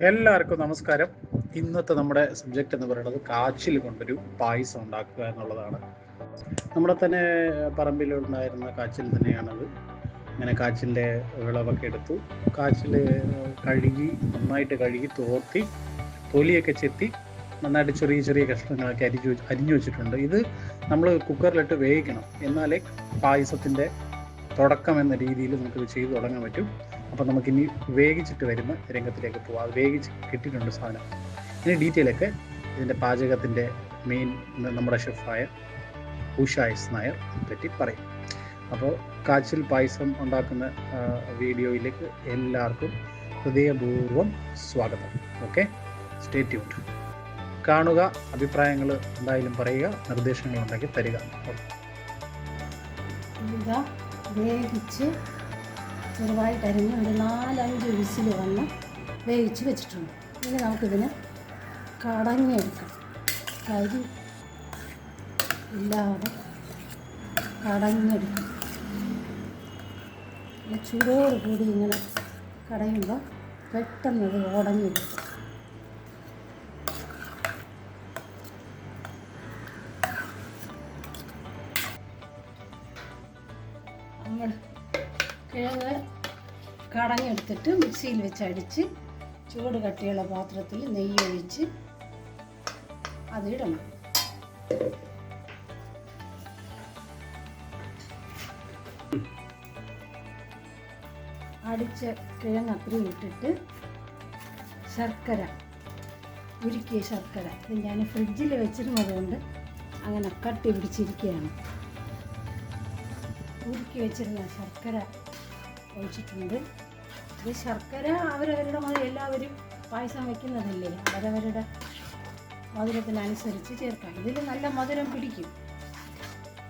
എല്ലാവർക്കും നമസ്കാരം. ഇന്നത്തെ നമ്മുടെ സബ്ജക്റ്റ് എന്ന് പറയുന്നത് കാച്ചിൽ കൊണ്ടൊരു പായസം ഉണ്ടാക്കുക എന്നുള്ളതാണ്. നമ്മുടെ തന്നെ പറമ്പിലുണ്ടായിരുന്ന കാച്ചിൽ തന്നെയാണത്. ഇങ്ങനെ കാച്ചിന്റെ വിളവൊക്കെ എടുത്തു. കാച്ചിൽ കഴുകി നന്നായിട്ട് കഴുകി തോർത്തി തൊലിയൊക്കെ ചെത്തി നന്നായിട്ട് ചെറിയ ചെറിയ കഷ്ണങ്ങളൊക്കെ അരിഞ്ഞു അരിഞ്ഞു വെച്ചിട്ടുണ്ട്. ഇത് നമ്മൾ കുക്കറിലിട്ട് വേവിക്കണം. എന്നാലേ പായസത്തിന്റെ തുടക്കം എന്ന രീതിയിൽ നമുക്കിത് ചെയ്തു തുടങ്ങാൻ പറ്റും. അപ്പം നമുക്കിനി വേഗിച്ചിട്ട് വരുന്ന രംഗത്തിലേക്ക് പോവാം. അത് വേവിച്ച് കിട്ടിയിട്ടുണ്ട് സാധനം. ഇനി ഡീറ്റെയിൽ ഒക്കെ ഇതിന്റെ പാചകത്തിന്റെ മെയിൻ നമ്മുടെ ഷെഫായ ഉഷ എസ് നായർ പറ്റി പറയും. അപ്പോൾ കാച്ചിൽ പായസം ഉണ്ടാക്കുന്ന വീഡിയോയിലേക്ക് എല്ലാവർക്കും ഹൃദയപൂർവം സ്വാഗതം. ഓക്കെ? സ്റ്റേ കാണുക അഭിപ്രായങ്ങൾ എന്തായാലും പറയുക നിർദ്ദേശങ്ങൾ ഉണ്ടാക്കി തരിക. വേവിച്ച് ചെറുതായിട്ട് അരിഞ്ഞ് ഒരു നാലഞ്ച് വിസിൽ വന്ന് വേവിച്ച് വെച്ചിട്ടുണ്ട്. ഇനി നമുക്കിതിന് കടഞ്ഞെടുക്കാം. കരി ഇല്ലാതെ കടഞ്ഞെടുക്കാം. ചൂടോട് കൂടി ഇങ്ങനെ കടയുമ്പോൾ പെട്ടെന്ന് അത് ഉടഞ്ഞെടുക്കും. നമ്മൾ കിഴങ്ങ് കടഞ്ഞെടുത്തിട്ട് മിക്സിയിൽ വെച്ച് അടിച്ച് ചൂട് കട്ടിയുള്ള പാത്രത്തിൽ നെയ്യ് ഒഴിച്ച് അതിടണം. അടിച്ച കിഴങ്ങ് അത്രയും ഇട്ടിട്ട് ശർക്കര ഉരുക്കിയ ശർക്കര ഇത് ഞാൻ ഫ്രിഡ്ജിൽ വെച്ചിരുന്നതുകൊണ്ട് അങ്ങനെ കട്ടി പിടിച്ചിരിക്കുകയാണ്. ഉരുക്കി വെച്ചിരുന്ന ശർക്കര ഒഴിച്ചിട്ടുണ്ട്. ഇത് ശർക്കര അവരവരുടെ മതി എല്ലാവരും പായസം വയ്ക്കുന്നതല്ലേ അവരവരുടെ മധുരത്തിനനുസരിച്ച് ചേർക്കാം. ഇതിൽ നല്ല മധുരം പിടിക്കും.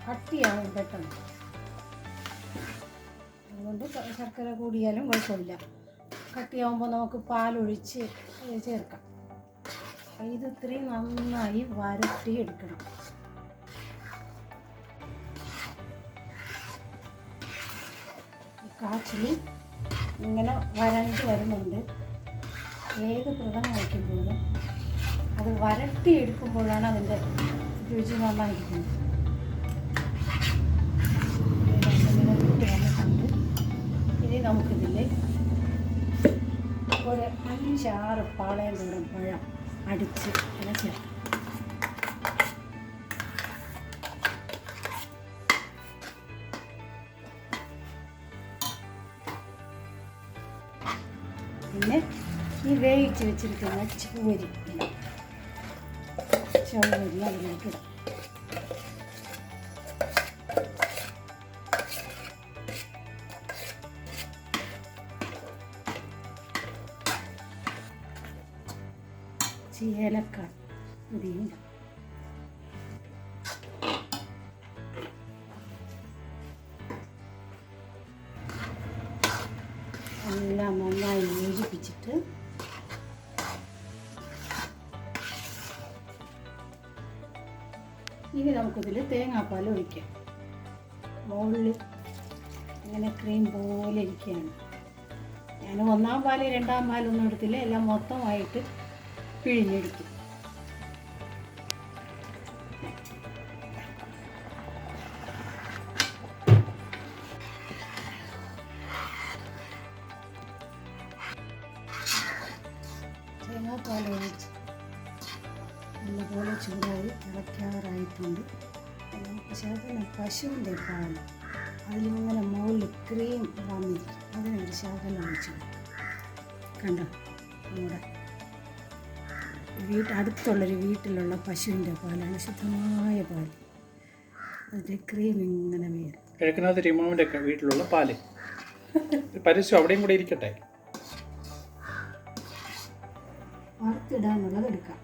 കട്ടിയാവും പെട്ടെന്ന്. അതുകൊണ്ട് ശർക്കര കൂടിയാലും കുഴപ്പമില്ല. കട്ടിയാവുമ്പോൾ നമുക്ക് പാലൊഴിച്ച് ചേർക്കാം. ഇത് ഇത്രയും നന്നായി വരട്ടി എടുക്കണം കാച്ചിൽ ഇങ്ങനെ വരണ്ട് വരുന്നുണ്ട്. ഏത് പ്രഥമ വയ്ക്കുമ്പോഴും അത് വരട്ടി എടുക്കുമ്പോഴാണ് അതിന്റെ രുചി നന്നായിരിക്കുന്നത്. ഇനി നമുക്കിതിൽ ഒരു അഞ്ചാറ് പാളയം ദൂരം പഴം അടിച്ച് ഇങ്ങനെ ചേർക്കാം. പിന്നെ ഈ വേവിച്ച് വെച്ചിരിക്കുന്ന ചുവരി. ചുവരി അതിലേക്ക് ഇടാം. ഇതിയും എല്ലാം നന്നായി യോജിപ്പിച്ചിട്ട് ഇനി നമുക്കിതിൽ തേങ്ങാപ്പാൽ ഒഴിക്കാം. മുകളിൽ ഇങ്ങനെ ക്രീം പോലെ ഇരിക്കുകയാണ്. ഞാൻ ഒന്നാം പാൽ രണ്ടാം പാലൊന്നും എടുത്തില്ല. എല്ലാം മൊത്തമായിട്ട് പിഴിഞ്ഞെടുക്കും. തേങ്ങാപ്പാൽ ഒഴിച്ച് നല്ലപോലെ ചൂടായി തിളയ്ക്കാറായിട്ടുണ്ട് നമുക്ക് പശുവിന്റെ പാൽ. അതിലിങ്ങനെ മുകളിൽ ക്രീം വന്നിരിക്കും. അതിനൊരു ശകലം ഒഴിച്ചു കണ്ടോ? നമ്മുടെ വീട്ട് അടുത്തുള്ളൊരു വീട്ടിലുള്ള പശുവിന്റെ പാലാണ് ശുദ്ധമായ പാൽ അതിന്റെ ക്രീം ഇങ്ങനെ വീഴും കിഴക്കനാഥ് രീമാവിന്റെ വീട്ടിലുള്ള പാൽ. പരസ്യം അവിടെയും കൂടെ ഇരിക്കട്ടെ? വറുത്തിടാനുള്ളത് എടുക്കാം.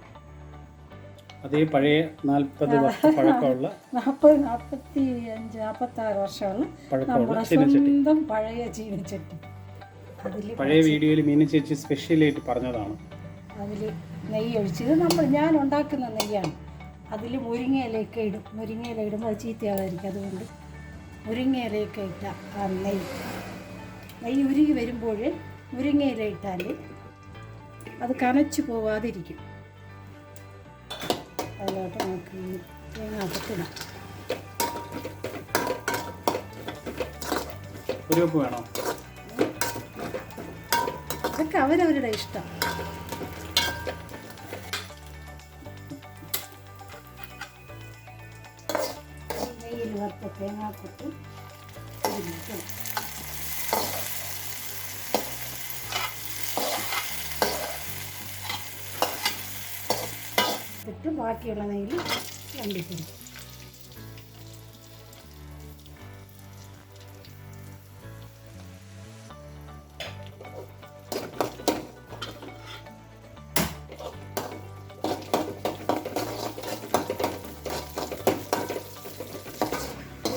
അതേ പഴയ നാൽപ്പത് പഴക്കമുള്ള നാൽപ്പത് നാൽപ്പത്തി അഞ്ച് നാൽപ്പത്താറ് വർഷമുള്ള പഴക്കമുള്ള നമ്മുടെ സ്വന്തം പഴയ ചീനച്ചട്ടി. പഴയ വീഡിയോയിൽ മീന ചേച്ചി സ്പെഷ്യലായിട്ട് പറഞ്ഞതാണ്. അതിൽ നെയ്യ് ഒഴിച്ചത് നമ്മൾ ഞാൻ ഉണ്ടാക്കുന്ന നെയ്യാണ്. അതിൽ മുരിങ്ങയിലയൊക്കെ ഇടും. മുരിങ്ങയില ഇടുമ്പോൾ അത് ചീത്തയാവാതിരിക്കും. അതുകൊണ്ട് മുരിങ്ങയിലയൊക്കെ ഇട്ട ആ നെയ്യ്. നെയ്യ് ഉരുകി വരുമ്പോൾ മുരിങ്ങയില ഇട്ടാൽ അത് കനച്ചു പോവാതിരിക്കും. അതിലോട്ട് നമുക്ക് തേങ്ങാപ്പത്തിടാം വേണോ? ഇതൊക്കെ അവരവരുടെ ഇഷ്ടം. നെയ്യിൽ വറുത്ത തേങ്ങാക്കൊത്ത് ഇതിലിട്ടു ഇട്ട് ബാക്കിയുള്ള നെയ്യിൽ രണ്ടിപ്പിടി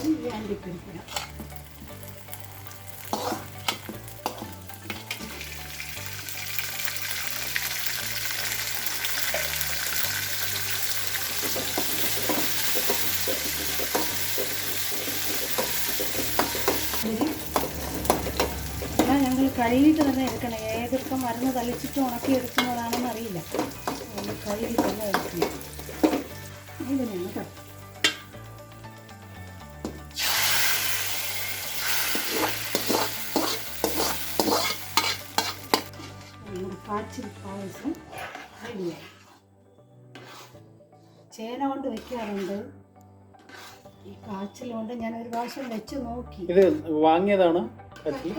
ഈ കഴുകിയിട്ട് തന്നെ എടുക്കണം. ഏതൊക്കെ മരുന്ന് തളിച്ചിട്ട് ഉണക്കി എടുക്കുന്നതാണെന്ന് അറിയില്ല. അതുകൊണ്ട് കഴുകി തന്നെ എടുക്കണം. ഇതിനാണ് കേട്ടോ. നമ്മുടെ കാച്ചിൽ പായസം റെഡിയായി. ചേന കൊണ്ട് വെക്കാറുണ്ട്. ഈ കാച്ചിൽ കൊണ്ട് ഞാൻ ഒരു പ്രാവശ്യം വെച്ച് നോക്കി. ഇത് വാങ്ങിയതാണ്?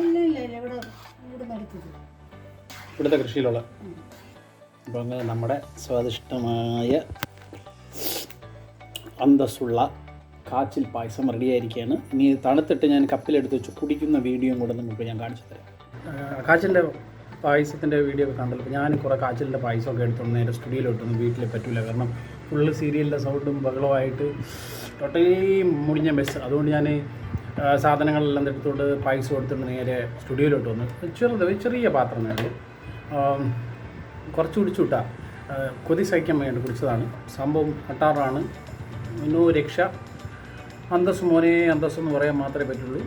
ഇല്ല ഇല്ല. ഇവിടെ ഇവിടുത്തെ കൃഷിയിലുള്ള. അപ്പോൾ അങ്ങനെ നമ്മുടെ സ്വാദിഷ്ടമായ അന്തസ്സുള്ള കാച്ചിൽ പായസം റെഡിയായിരിക്കുകയാണ് ഇനി തണുത്തിട്ട് ഞാൻ കപ്പിലെടുത്ത് വെച്ച് കുടിക്കുന്ന വീഡിയോയും കൂടെ നിങ്ങൾക്ക് ഞാൻ കാണിച്ചു തരാം. കാച്ചിലിന്റെ പായസത്തിന്റെ വീഡിയോ ഒക്കെ കണ്ടല്ലോ. ഞാൻ കുറേ കാച്ചിലിന്റെ പായസമൊക്കെ എടുത്തോണ്ട് നേരെ സ്റ്റുഡിയോയിലോട്ടൊന്നും വീട്ടിൽ പറ്റില്ല കാരണം ഫുള്ള് സീരിയലിന്റെ സൗണ്ടും ബഹളമായിട്ട് ടോട്ടലി മുടിഞ്ഞ ബസ് അതുകൊണ്ട് ഞാൻ സാധനങ്ങളെല്ലാം എടുത്തുകൊണ്ട് പൈസ കൊടുത്തിട്ട് നേരെ സ്റ്റുഡിയോയിലോട്ട് വന്നു. ചെറുത് ചെറിയ പാത്രം നേടി കുറച്ച് കുടിച്ചു വിട്ടാ. ആ, കൊതി സഹിക്കാൻ വേണ്ടി കുടിച്ചതാണ്. സംഭവം അട്ടാറാണ്. ഇന്നോ രക്ഷ. അന്തസ് മോനെ അന്തസ് എന്ന് പറയാൻ മാത്രമേ പറ്റുള്ളൂ.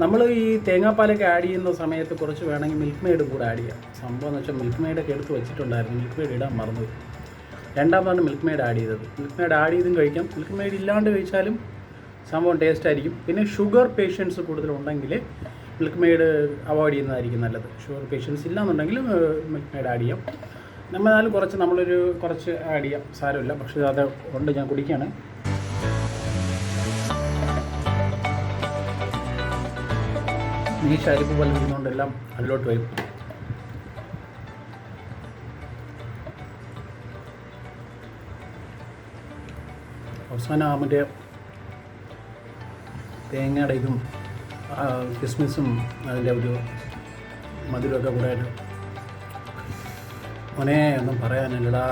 നമ്മൾ ഈ തേങ്ങാപ്പാലൊക്കെ ആഡ് ചെയ്യുന്ന സമയത്ത് കുറച്ച് വേണമെങ്കിൽ മിൽക്ക് മെയ്ഡ് കൂടെ ആഡ് ചെയ്യാം. സംഭവം എന്ന് വെച്ചാൽ മിൽക്ക് മെയ്ഡൊക്കെ എടുത്ത് വെച്ചിട്ടുണ്ടായിരുന്നു. മിൽക്ക് മെയ്ഡ് ഇടാൻ മറന്നു രണ്ടാമതാണ് മിൽക്ക് മെയ്ഡ് ആഡ് ചെയ്തത്. മിൽക്ക് മെയ്ഡ് ആഡ് ചെയ്തും കഴിക്കാം. മിൽക്ക് മെയ്ഡ് ഇല്ലാണ്ട് കഴിച്ചാലും സംഭവം ടേസ്റ്റ് ആയിരിക്കും. പിന്നെ ഷുഗർ പേഷ്യൻസ് കൂടുതലുണ്ടെങ്കിൽ മിൽക്ക് മെയ്ഡ് അവോയ്ഡ് ചെയ്യുന്നതായിരിക്കും നല്ലത്. ഷുഗർ പേഷ്യൻസ് ഇല്ലാന്നുണ്ടെങ്കിൽ മിൽക്ക് മെയ്ഡ് ആഡ് ചെയ്യാം. നമ്മൾ എന്നാലും കുറച്ച് നമ്മളൊരു കുറച്ച് ആഡ് ചെയ്യാം. സാരമില്ല. പക്ഷേ അത് ഉണ്ട്. ഞാൻ കുടിക്കുകയാണ് ഈ ശരിപ്പ് പോലെ ഇരുന്നുകൊണ്ടെല്ലാം അതിലോട്ട് വരും. അവസാനം മറ്റേ തേങ്ങയുടെ ഇതും കിസ്മിസും അതിന്റെ ഒരു മധുരമൊക്കെ കൂടെ മോനെ ഒന്നും പറയാനില്ലടാ.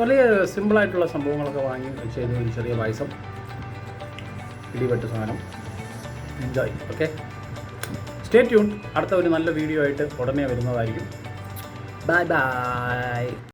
വലിയ സിമ്പിളായിട്ടുള്ള സംഭവങ്ങളൊക്കെ വാങ്ങി ചെയ്ത് ഒരു ചെറിയ പായസം. ഇടിപെട്ട സാധനം. എൻജോയ് ഓക്കെ സ്റ്റേ ട്യൂൺ അടുത്ത ഒരു നല്ല വീഡിയോ ആയിട്ട് ഉടനെ വരുന്നതായിരിക്കും. Bye bye